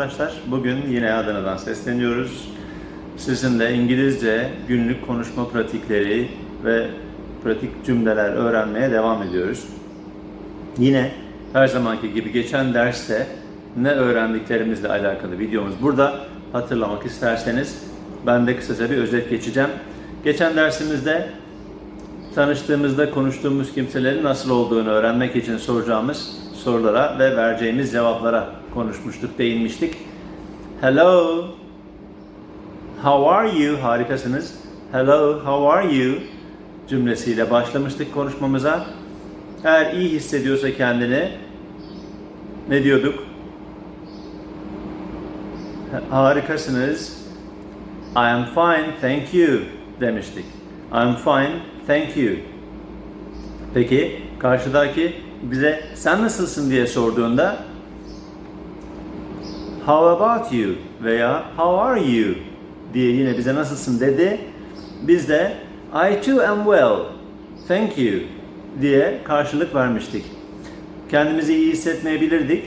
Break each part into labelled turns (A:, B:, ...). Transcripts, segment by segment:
A: arkadaşlar. Bugün yine Adana'dan sesleniyoruz. Sizinle İngilizce günlük konuşma pratikleri ve pratik cümleler öğrenmeye devam ediyoruz. Yine her zamanki gibi geçen derste ne öğrendiklerimizle alakalı videomuz burada. Hatırlamak isterseniz ben de kısaca bir özet geçeceğim. Geçen dersimizde tanıştığımızda konuştuğumuz kimselerin nasıl olduğunu öğrenmek için soracağımız sorulara ve vereceğimiz cevaplara konuşmuştuk, değinmiştik. Hello, how are you? Harikasınız. Hello, how are you? cümlesiyle başlamıştık konuşmamıza. Eğer iyi hissediyorsa kendini ne diyorduk? Harikasınız. I am fine, thank you demiştik. I am fine, thank you. Peki karşıdaki bize sen nasılsın diye sorduğunda How about you veya How are you diye yine bize nasılsın dedi. Biz de I too am well, thank you diye karşılık vermiştik. Kendimizi iyi hissetmeyebilirdik.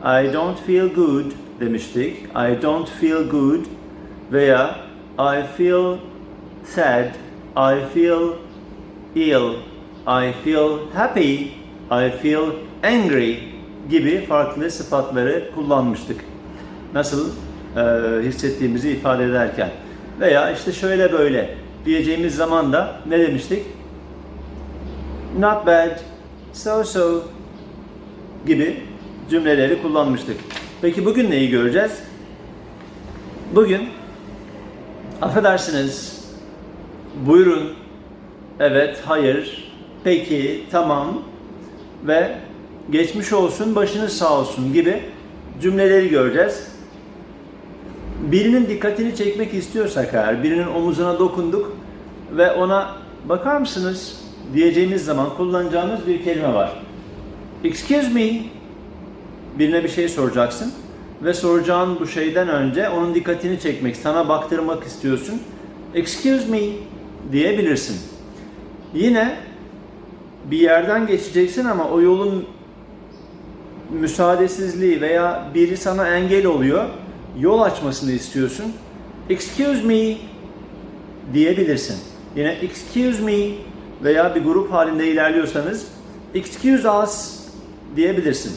A: I don't feel good demiştik. I don't feel good veya I feel sad, I feel ill, I feel happy, I feel angry gibi farklı sıfatları kullanmıştık. Nasıl e, hissettiğimizi ifade ederken. Veya işte şöyle böyle diyeceğimiz zaman da ne demiştik? Not bad, so so gibi cümleleri kullanmıştık. Peki bugün neyi göreceğiz? Bugün affedersiniz, buyurun, evet, hayır, peki, tamam ve geçmiş olsun, başınız sağ olsun gibi cümleleri göreceğiz. Birinin dikkatini çekmek istiyorsak eğer, birinin omuzuna dokunduk ve ona bakar mısınız diyeceğimiz zaman kullanacağımız bir kelime var. Excuse me, birine bir şey soracaksın ve soracağın bu şeyden önce onun dikkatini çekmek, sana baktırmak istiyorsun. Excuse me diyebilirsin. Yine bir yerden geçeceksin ama o yolun müsaadesizliği veya biri sana engel oluyor. Yol açmasını istiyorsun. Excuse me diyebilirsin. Yine excuse me veya bir grup halinde ilerliyorsanız excuse us diyebilirsin.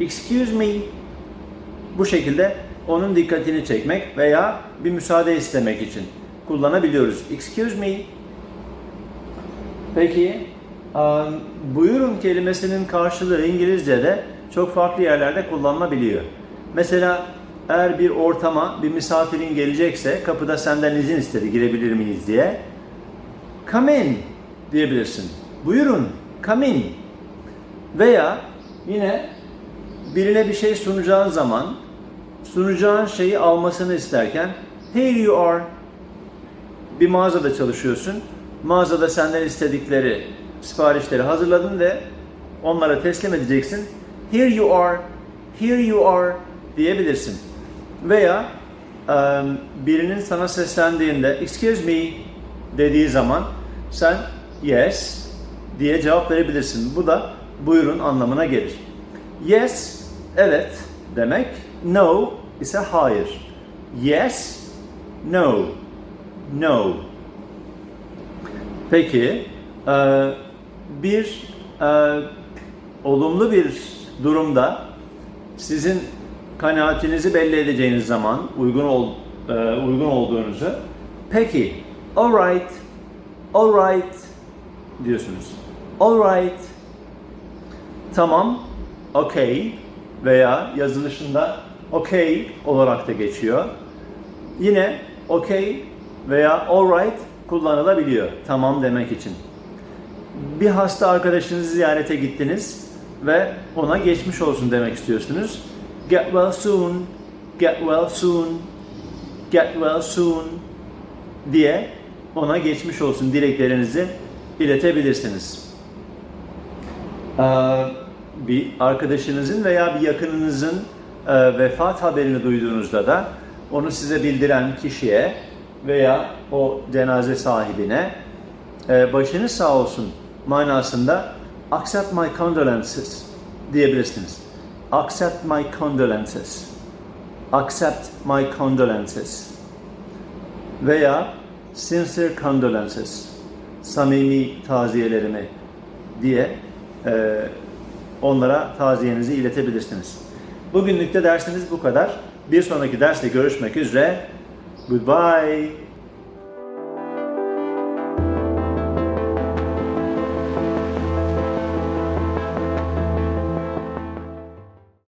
A: Excuse me bu şekilde onun dikkatini çekmek veya bir müsaade istemek için kullanabiliyoruz. Excuse me. Peki buyurun kelimesinin karşılığı İngilizce'de çok farklı yerlerde kullanılabiliyor. Mesela eğer bir ortama bir misafirin gelecekse kapıda senden izin istedi girebilir miyiz diye. Come in diyebilirsin. Buyurun come in. Veya yine birine bir şey sunacağın zaman sunacağın şeyi almasını isterken here you are bir mağazada çalışıyorsun. Mağazada senden istedikleri siparişleri hazırladın ve onlara teslim edeceksin. Here you are, here you are diyebilirsin. Veya um, birinin sana seslendiğinde excuse me dediği zaman sen yes diye cevap verebilirsin. Bu da buyurun anlamına gelir. Yes, evet demek. No ise hayır. Yes, no, no. Peki, bir e, olumlu bir durumda sizin kanaatinizi belli edeceğiniz zaman uygun ol, e, uygun olduğunuzu peki, alright, alright diyorsunuz. Alright, tamam, okay veya yazılışında okay olarak da geçiyor. Yine okay veya alright kullanılabiliyor tamam demek için. Bir hasta arkadaşınızı ziyarete gittiniz ve ona geçmiş olsun demek istiyorsunuz. Get well soon, get well soon, get well soon diye ona geçmiş olsun dileklerinizi iletebilirsiniz. Ee, bir arkadaşınızın veya bir yakınınızın e, vefat haberini duyduğunuzda da onu size bildiren kişiye veya o cenaze sahibine e, başınız sağ olsun manasında accept my condolences diyebilirsiniz. Accept my condolences. accept my condolences veya sincere condolences samimi taziyelerimi diye e, onlara taziyenizi iletebilirsiniz. Bugünlük de dersimiz bu kadar. Bir sonraki derste görüşmek üzere. Goodbye.